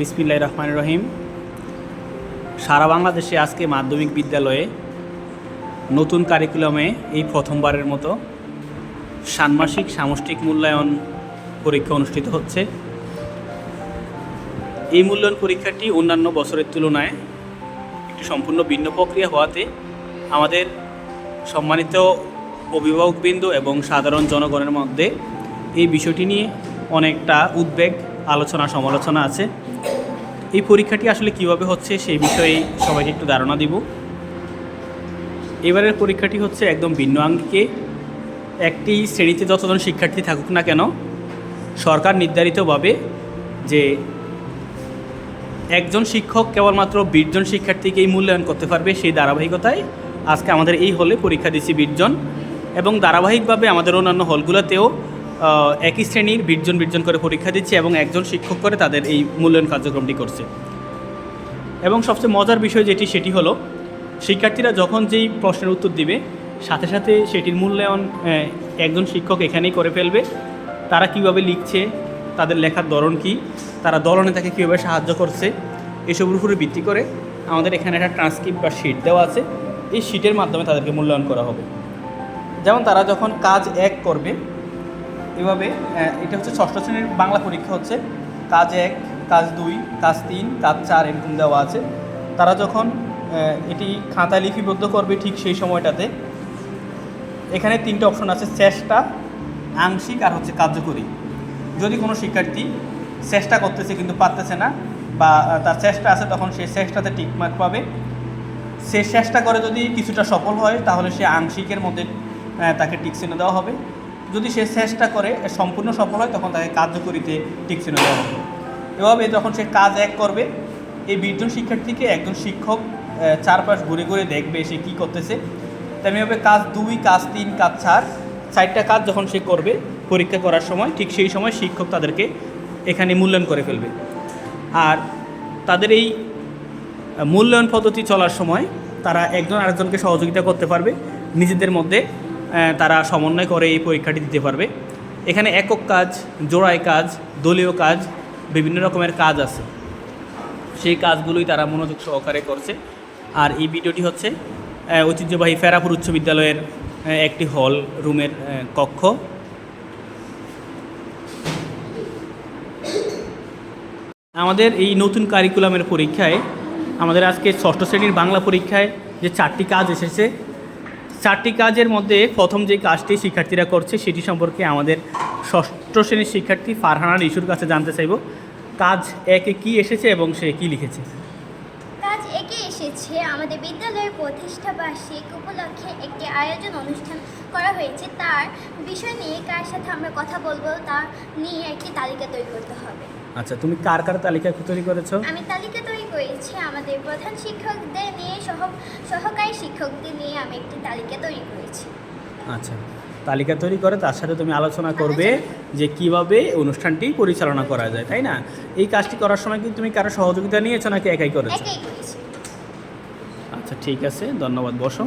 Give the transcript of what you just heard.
বিসমিল্লাহ রহমান রহিম। সারা বাংলাদেশে আজকে মাধ্যমিক বিদ্যালয়ে নতুন কারিকুলামে এই প্রথমবারের মতো ষান্মাসিক সামষ্টিক মূল্যায়ন পরীক্ষা অনুষ্ঠিত হচ্ছে। এই মূল্যায়ন পরীক্ষাটি অন্যান্য বছরের তুলনায় একটি সম্পূর্ণ ভিন্ন প্রক্রিয়া হওয়াতে আমাদের সম্মানিত অভিভাবকবৃন্দ এবং সাধারণ জনগণের মধ্যে এই বিষয়টি নিয়ে অনেকটা উদ্বেগ আলোচনা, সমালোচনা আছে। এই পরীক্ষাটি আসলে কীভাবে হচ্ছে সেই বিষয়ে সবাইকে একটু ধারণা দিব। এবারের পরীক্ষাটি হচ্ছে একদম ভিন্ন আঙ্গিকে। একটি শ্রেণীতে যতজন শিক্ষার্থী থাকুক না কেন, সরকার নির্ধারিতভাবে যে একজন শিক্ষক কেবলমাত্র বিশজন শিক্ষার্থীকেই মূল্যায়ন করতে পারবে সেই ধারাবাহিকতায়। আজকে আমাদের এই হলে পরীক্ষা দিচ্ছি বিশজন এবং ধারাবাহিকভাবে আমাদের অন্যান্য হলগুলোতেও একই শ্রেণির বিশজন বিশজন করে পরীক্ষা দিচ্ছে এবং একজন শিক্ষক করে তাদের এই মূল্যায়ন কার্যক্রমটি করছে। এবং সবচেয়ে মজার বিষয় যেটি, সেটি হলো শিক্ষার্থীরা যখন যেই প্রশ্নের উত্তর দিবে, সাথে সাথে সেটির মূল্যায়ন একজন শিক্ষক এখানেই করে ফেলবে। তারা কীভাবে লিখছে, তাদের লেখার ধরন কী, তারা দলনে তাকে কীভাবে সাহায্য করছে, এসবের উপরে ভিত্তি করে আমাদের এখানে একটা ট্রান্সক্রিপ্ট বা শিট দেওয়া আছে। এই শিটের মাধ্যমে তাদেরকে মূল্যায়ন করা হবে। যেমন তারা যখন কাজ এক করবে এভাবে এটা হচ্ছে ষষ্ঠ শ্রেণির বাংলা পরীক্ষা হচ্ছে। কাজ এক, কাজ দুই, কাজ তিন, কাজ চার এরকম দেওয়া আছে। তারা যখন এটি খাতায় লিপিবদ্ধ করবে ঠিক সেই সময়টাতে, এখানে তিনটে অপশন আছে, চেষ্টা, আংশিক আর হচ্ছে কার্যকরী। যদি কোনো শিক্ষার্থী চেষ্টা করতেছে কিন্তু পারতেছে না, বা তার চেষ্টা আছে তখন সে চেষ্টাতে টিকমার্ক পাবে। সে চেষ্টা করে যদি কিছুটা সফল হয়, তাহলে সে আংশিকের মধ্যে তাকে টিক চিহ্ন দেওয়া হবে। যদি সে চেষ্টা করে সম্পূর্ণ সফল হয়, তখন তাকে কার্যকরীতে চিহ্ন দেওয়া হবে। এভাবে যখন সে কাজ এক করবে, এই বিশজন শিক্ষার্থীকে একজন শিক্ষক চারপাশ ঘুরে ঘুরে দেখবে সে কী করতেছে। তেমনিভাবে কাজ দুই, কাজ তিন, কাজ চার, চারটা কাজ যখন সে করবে, পরীক্ষা করার সময়, ঠিক সেই সময় শিক্ষক তাদেরকে এখানে মূল্যায়ন করে ফেলবে। আর তাদের এই মূল্যায়ন পদ্ধতি চলার সময় তারা একজন আরেকজনকে সহযোগিতা করতে পারবে। নিজেদের মধ্যে তারা সমন্বয় করে এই পরীক্ষাটি দিতে পারবে। এখানে একক কাজ, জোড়ায় কাজ, দলীয় কাজ, বিভিন্ন রকমের কাজ আছে। সেই কাজগুলোই তারা মনোযোগ সহকারে করছে। আর এই ভিডিওটি হচ্ছে ঐতিহ্যবাহী ফেরাপুর উচ্চ বিদ্যালয়ের একটি হল রুমের কক্ষ। আমাদের এই নতুন কারিকুলামের পরীক্ষায় আমাদের আজকে ষষ্ঠ শ্রেণির বাংলা পরীক্ষায় যে চারটি কাজ এসেছে চারটি কাজের মধ্যে প্রথম যে কাজটি শিক্ষার্থীরা করছে সেটি সম্পর্কে আমাদের ষষ্ঠ শ্রেণির শিক্ষার্থী ফারহানা ইস্যুর কাছে জানতে চাইব। কাজ একে কি এসেছে এবং সে কি লিখেছে? কাজ একে এসেছে। আমাদের বিদ্যালয়ের প্রতিষ্ঠা বার্ষিক উপলক্ষে একটি আয়োজন অনুষ্ঠান করা হয়েছে। তার বিষয় নিয়ে কার সাথে আমরা কথা বলব তা নিয়ে একটি তালিকা তৈরি করতে হবে। আচ্ছা তুমি কার কার তালিকা তৈরি করেছ? আমি তালিকা তৈরি করেছি আমাদের প্রধান শিক্ষকদের নিয়ে সহ সহকারী শিক্ষকদের নিয়ে আমি একটি তালিকা তৈরি করেছি। আচ্ছা তালিকা তৈরি করে তার সাথে তুমি আলোচনা করবে যে কীভাবে অনুষ্ঠানটি পরিচালনা করা যায় তাই না? এই কাজটি করার সময় কি তুমি কারও সহযোগিতা নিয়েছো নাকি একাই করেছ? একাই করেছি। আচ্ছা ঠিক আছে ধন্যবাদ বসো।